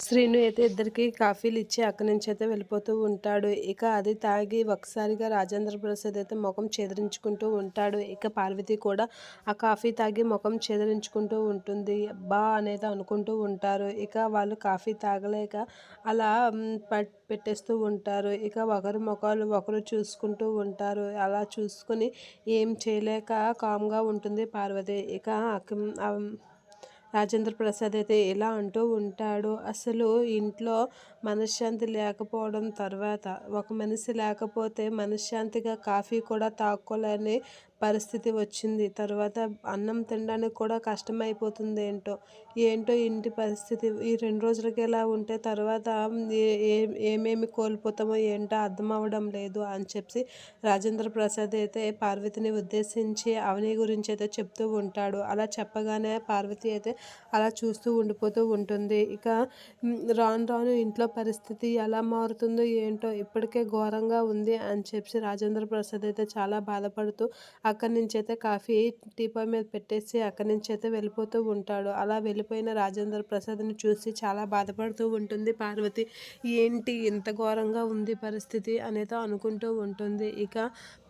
శ్రీను అయితే ఇద్దరికి కాఫీలు ఇచ్చి అక్కడి నుంచి అయితే వెళ్ళిపోతూ ఉంటాడు. ఇక అది తాగి ఒకసారిగా రాజేంద్ర ప్రసాద్ అయితే ముఖం చెదిరించుకుంటూ ఉంటాడు. ఇక పార్వతి కూడా ఆ కాఫీ తాగి ముఖం చెదిరించుకుంటూ ఉంటుంది. బా అనేది అనుకుంటూ ఉంటారు. ఇక వాళ్ళు కాఫీ తాగలేక అలా పెట్టేస్తూ ఉంటారు. ఇక ఒకరు ముఖాలు ఒకరు చూసుకుంటూ ఉంటారు. అలా చూసుకుని ఏం చేయలేక కామ్గా ఉంటుంది పార్వతి. ఇక అక్క- రాజేంద్ర ప్రసాద్ అయితే ఇలా అంటూ ఉంటాడు అసలు ఇంట్లో మనశ్శాంతి లేకపోవడం తర్వాత ఒక మనిషి లేకపోతే మనశ్శాంతిగా కాఫీ కూడా తాక్కోలేని పరిస్థితి వచ్చింది. తర్వాత అన్నం తినడానికి కూడా కష్టమైపోతుంది ఏంటో ఏంటో ఇంటి పరిస్థితి ఈ రెండు రోజులకి ఇలా ఉంటే తర్వాత ఏ- ఏమేమి కోల్పోతామో ఏంటో అర్థం అవ్వడం లేదు అని చెప్పి రాజేంద్ర ప్రసాద్ అయితే పార్వతిని ఉద్దేశించి అవని గురించి అయితే చెప్తూ ఉంటాడు. అలా చెప్పగానే పార్వతి అయితే అలా చూస్తూ ఉండిపోతూ ఉంటుంది. ఇక రాను రాను ఇంట్లో పరిస్థితి ఎలా మారుతుందో ఏంటో ఇప్పటికే ఘోరంగా ఉంది అని చెప్పి రాజేంద్ర ప్రసాద్ అయితే చాలా బాధపడుతూ అక్కడి నుంచి అయితే కాఫీ టీపా మీద పెట్టేసి అక్కడి నుంచి అయితే వెళ్ళిపోతూ ఉంటాడు. అలా వెళ్ళిపోయిన రాజేంద్ర ప్రసాద్ని చూసి చాలా బాధపడుతూ ఉంటుంది. పార్వతి ఏంటి ఇంత ఘోరంగా ఉంది పరిస్థితి? అనేది అనుకుంటూ ఉంటుంది. ఇక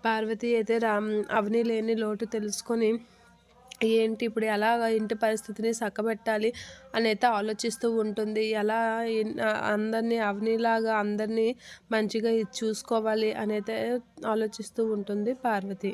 పార్వతి అయితే రామ్ అవని లేని లోటు తెలుసుకొని ఏంటి ఇప్పుడు ఎలా ఇంటి పరిస్థితిని చక్కబెట్టాలి అని అయితే ఆలోచిస్తూ ఉంటుంది. ఎలా అందరినీ అవనిలాగా అందరినీ మంచిగా చూసుకోవాలి అని అయితే ఆలోచిస్తూ ఉంటుంది పార్వతి.